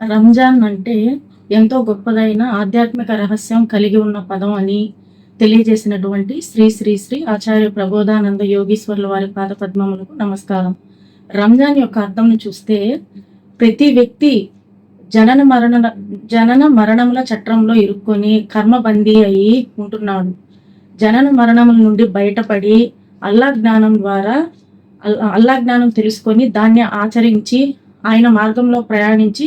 రంజాన్ అంటే ఎంతో గొప్పదైన ఆధ్యాత్మిక రహస్యం కలిగి ఉన్న పదం అని తెలియజేసినటువంటి శ్రీ శ్రీ శ్రీ ఆచార్య ప్రబోధానంద యోగీశ్వర్ల వారి పాదపద్మములకు నమస్కారం. రంజాన్ యొక్క అర్థంను చూస్తే ప్రతి వ్యక్తి జనన మరణ జనన మరణముల చట్రంలో ఇరుక్కొని కర్మబందీ అయి ఉంటున్నాడు. జనన మరణముల నుండి బయటపడి అల్లా జ్ఞానం ద్వారా అల్- అల్లా జ్ఞానం తెలుసుకొని దాన్ని ఆచరించి ఆయన మార్గంలో ప్రయాణించి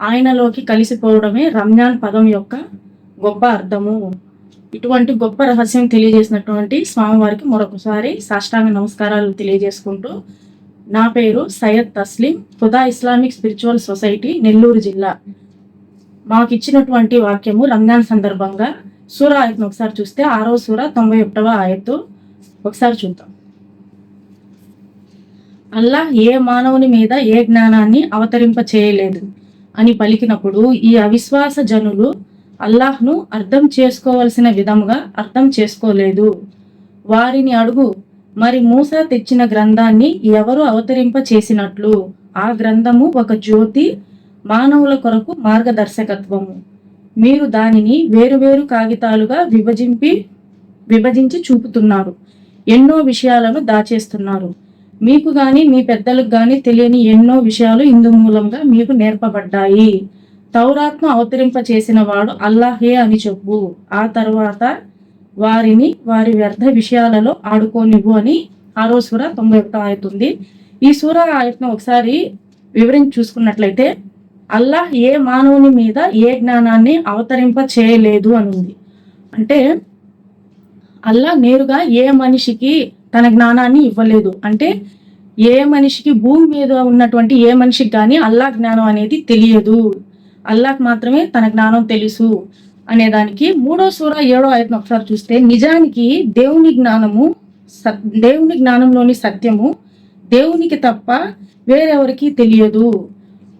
ఆయనలోకి కలిసిపోవడమే రంజాన్ పదం యొక్క గొప్ప అర్థము. ఇటువంటి గొప్ప రహస్యం తెలియజేసినటువంటి స్వామివారికి మరొకసారి సాష్టాంగ నమస్కారాలు తెలియజేసుకుంటూ నా పేరు Syed Taslim Khuda Islamic spiritual society Nellore జిల్లా. మాకు ఇచ్చినటువంటి వాక్యము రంజాన్ సందర్భంగా. సూర ఆయత్ను ఒకసారి చూస్తే ఆరో సూర తొంభై ఒకటవ ఆయత్తు. ఒకసారి చూద్దాం. అల్లా ఏ మానవుని మీద ఏ జ్ఞానాన్ని అవతరింప చేయలేదు అని పలికినప్పుడు ఈ అవిశ్వాస జనులు అల్లాహ్ను అర్థం చేసుకోవలసిన విధముగా అర్థం చేసుకోలేదు. వారిని అడుగు మరి మూస తెచ్చిన గ్రంథాన్ని ఎవరు అవతరింప చేసినట్లు? ఆ గ్రంథము ఒక జ్యోతి మానవుల కొరకు మార్గదర్శకత్వము. మీరు దానిని వేరువేరు కాగితాలుగా విభజింపి విభజించి చూపుతున్నారు. ఎన్నో విషయాలను దాచేస్తున్నారు. మీకు గాని మీ పెద్దలకు గాని తెలియని ఎన్నో విషయాలు ఇందు మూలంగా మీకు నేర్పబడ్డాయి. తౌరాత్ను అవతరింప చేసిన వాడు అల్లాహే అని చెప్పు. ఆ తర్వాత వారిని వారి వ్యర్థ విషయాలలో ఆడుకోనివ్వు అని ఆరో సూర తొంభై ఒకటో ఆయతుంది ఈ సూర ఆయత్ను ఒకసారి వివరించి చూసుకున్నట్లయితే అల్లాహ్ ఏ మానవుని మీద ఏ జ్ఞానాన్ని అవతరింప చేయలేదు అని ఉంది అంటే అల్లా నేరుగా ఏ మనిషికి తన జ్ఞానాన్ని ఇవ్వలేదు. అంటే ఏ మనిషికి భూమి మీద ఉన్నటువంటి ఏ మనిషికి కానీ అల్లా జ్ఞానం అనేది తెలియదు. అల్లాహ్ మాత్రమే తన జ్ఞానం తెలుసు అనేదానికి మూడో సూర ఏడో ఆయతను ఒకసారి చూస్తే నిజానికి దేవుని జ్ఞానము సత్- దేవుని జ్ఞానంలోని సత్యము దేవునికి తప్ప వేరెవరికి తెలియదు.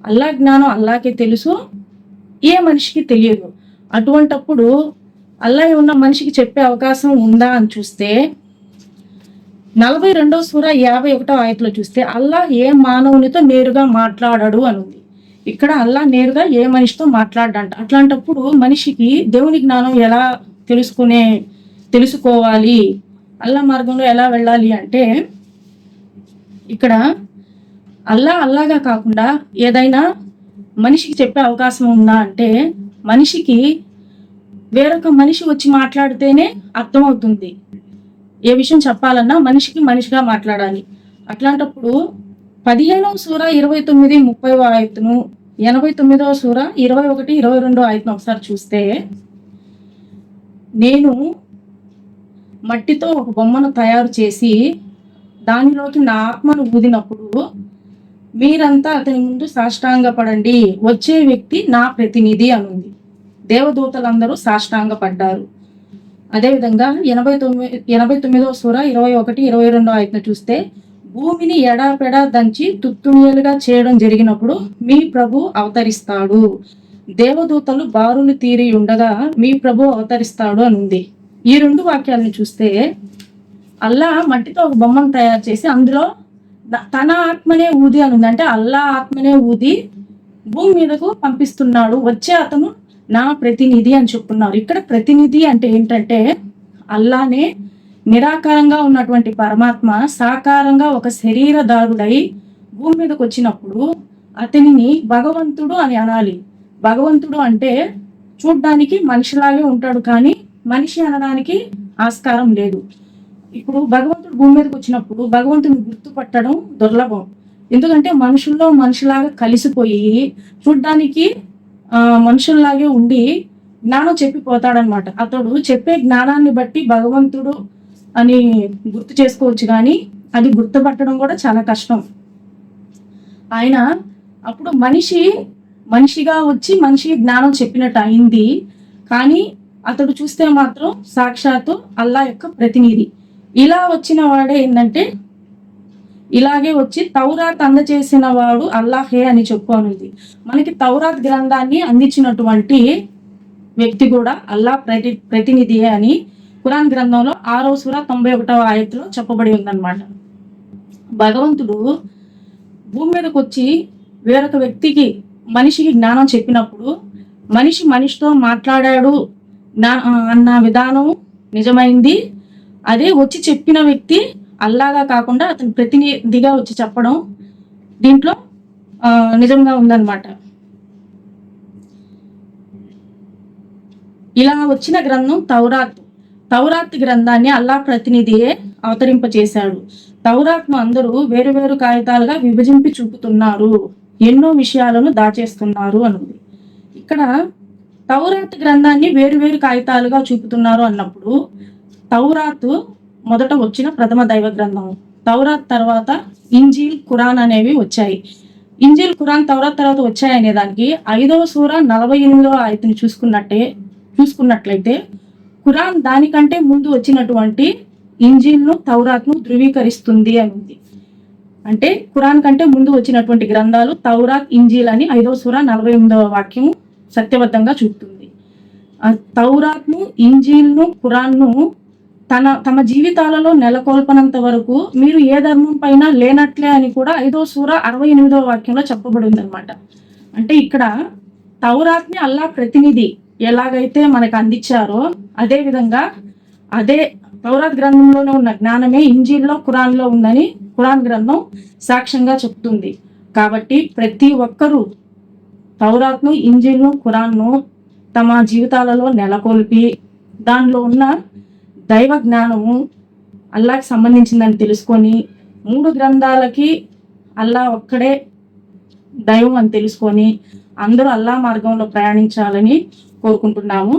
అల్లా జ్ఞానం అల్లాకే తెలుసు ఏ మనిషికి తెలియదు. అటువంటప్పుడు అల్లా ఉన్న మనిషికి చెప్పే అవకాశం ఉందా అని చూస్తే నలభై రెండవ సూర యాభై ఒకటో ఆయతలో చూస్తే అల్లా ఏ మానవునితో నేరుగా మాట్లాడాడు అని ఉంది ఇక్కడ అల్లా నేరుగా ఏ మనిషితో మాట్లాడంట అట్లాంటప్పుడు మనిషికి దేవుని జ్ఞానం ఎలా తెలుసుకునే తెలుసుకోవాలి? అల్లా మార్గంలో ఎలా వెళ్ళాలి అంటే ఇక్కడ అల్లా అల్లాగా కాకుండా ఏదైనా మనిషికి చెప్పే అవకాశం ఉందా అంటే మనిషికి వేరొక మనిషి వచ్చి మాట్లాడితేనే అర్థమవుతుంది. విషయం చెప్పాలన్నా మనిషికి మనిషిగా మాట్లాడాలి. అట్లాంటప్పుడు పదిహేనవ సూర ఇరవై తొమ్మిది ముప్పై ఆయతును ఎనభై తొమ్మిదవ సూర ఇరవై ఒకటి ఇరవై రెండో ఆయతును ఒకసారి చూస్తే నేను మట్టితో ఒక బొమ్మను తయారు చేసి దానిలోకి నా ఆత్మను ఊదినప్పుడు మీరంతా అతని ముందు సాష్టాంగపడండి. వచ్చే వ్యక్తి నా ప్రతినిధి అనుంది. దేవదూతలందరూ సాష్టాంగపడ్డారు. అదేవిధంగా ఎనభై తొమ్మిది ఎనభై తొమ్మిదవ సూర ఇరవై ఒకటి ఇరవై రెండో ఆయన చూస్తే భూమిని ఎడాపెడా దంచి తుత్తునియలుగా చేయడం జరిగినప్పుడు మీ ప్రభు అవతరిస్తాడు. దేవదూతలు బారులు తీరి ఉండగా మీ ప్రభు అవతరిస్తాడు అని ఉంది ఈ రెండు వాక్యాలను చూస్తే అల్లా మట్టితో ఒక బొమ్మను తయారు చేసి అందులో తన ఆత్మనే ఊది అని ఉంది అంటే అల్లా ఆత్మనే ఊది భూమి మీదకు పంపిస్తున్నాడు. వచ్చే అతను నా ప్రతినిధి అని చెప్పున్నారు ఇక్కడ ప్రతినిధి అంటే ఏంటంటే అల్లానే నిరాకారంగా ఉన్నటువంటి పరమాత్మ సాకారంగా ఒక శరీరదారుడై భూమి మీదకి వచ్చినప్పుడు అతనిని భగవంతుడు అని అనాలి. భగవంతుడు అంటే చూడ్డానికి మనిషిలాగే ఉంటాడు కానీ మనిషి అనడానికి ఆస్కారం లేదు. ఇప్పుడు భగవంతుడు భూమి మీదకి వచ్చినప్పుడు భగవంతుని గుర్తుపట్టడం దుర్లభం. ఎందుకంటే మనుషుల్లో మనిషిలాగా కలిసిపోయి చూడ్డానికి మనుషుల్లాగే ఉండి జ్ఞానం చెప్పిపోతాడనమాట అతడు చెప్పే జ్ఞానాన్ని బట్టి భగవంతుడు అని గుర్తు చేసుకోవచ్చు కానీ అది గుర్తుపట్టడం కూడా చాలా కష్టం. ఆయన అప్పుడు మనిషి మనిషిగా వచ్చి మనిషి జ్ఞానం చెప్పినట్టు అయింది. కానీ అతడు చూస్తే మాత్రం సాక్షాత్తు అల్లా యొక్క ప్రతినిధి. ఇలా వచ్చిన వాడే ఏంటంటే ఇలాగే వచ్చి తౌరాత్ అందచేసిన వాడు అల్లాహే అని చెప్పుకోనుంది మనకి తౌరాత్ గ్రంథాన్ని అందించినటువంటి వ్యక్తి కూడా అల్లా ప్రతి ప్రతినిధియే అని కురాన్ గ్రంథంలో ఆరో సూర తొంభై ఒకటవ ఆయత్తులో చెప్పబడి ఉందన్నమాట. భగవంతుడు భూమి మీదకి వచ్చి వేరొక వ్యక్తికి మనిషికి జ్ఞానం చెప్పినప్పుడు మనిషి మనిషితో మాట్లాడాడు జ్ఞా అన్న విధానం నిజమైంది. అదే వచ్చి చెప్పిన వ్యక్తి అల్లాగా కాకుండా అతను ప్రతినిధిగా వచ్చి చెప్పడం దీంట్లో నిజంగా ఉందన్నమాట. ఇలా వచ్చిన గ్రంథం తౌరాత్. తౌరాత్ గ్రంథాన్ని అల్లా ప్రతినిధియే అవతరింపచేశాడు తౌరాత్ను అందరూ వేరు వేరు కాగితాలుగా విభజింపి చూపుతున్నారు. ఎన్నో విషయాలను దాచేస్తున్నారు అనుంది ఇక్కడ తౌరాత్ గ్రంథాన్ని వేరు వేరు కాగితాలుగా చూపుతున్నారు అన్నప్పుడు తౌరాత్ మొదట వచ్చిన ప్రథమ దైవ గ్రంథం. తౌరాత్ తర్వాత ఇంజీల్ ఖురాన్ అనేవి వచ్చాయి. ఇంజీల్ ఖురాన్ తౌరాత్ తర్వాత వచ్చాయి అనే దానికి ఐదవ సూర నలభై ఎనిమిదవ ఆయతని చూసుకున్నట్టే చూసుకున్నట్లయితే ఖురాన్ దానికంటే ముందు వచ్చినటువంటి ఇంజిల్ను తౌరాత్ను ధృవీకరిస్తుంది అని ఉంది. అంటే ఖురాన్ కంటే ముందు వచ్చినటువంటి గ్రంథాలు తౌరాత్ ఇంజీల్ అని ఐదవ సూర నలభై ఎనిమిదవ వాక్యం సత్యబద్ధంగా చూపుతుంది. తౌరాత్ను ఇంజీల్ను ఖురాన్ను తన తమ జీవితాలలో నెలకొల్పనంత వరకు మీరు ఏ ధర్మం పైన లేనట్లే అని కూడా ఐదో సూర అరవై ఎనిమిదవ వాక్యంలో చెప్పబడింది అనమాట అంటే ఇక్కడ తౌరాత్ని అల్లా ప్రతినిధి ఎలాగైతే మనకు అందించారో అదే విధంగా అదే తౌరాత్ గ్రంథంలోనే ఉన్న జ్ఞానమే ఇంజిల్లో ఖురాన్లో ఉందని ఖురాన్ గ్రంథం సాక్ష్యంగా చెప్తుంది. కాబట్టి ప్రతి ఒక్కరూ తౌరాత్ను ఇంజిల్ను ఖురాన్ను తమ జీవితాలలో నెలకొల్పి దానిలో ఉన్న దైవ జ్ఞానము అల్లాకి సంబంధించిందని తెలుసుకొని మూడు గ్రంథాలకి అల్లా ఒక్కడే దైవం అని తెలుసుకొని అందరూ అల్లా మార్గంలో ప్రయాణించాలని కోరుకుంటున్నాము.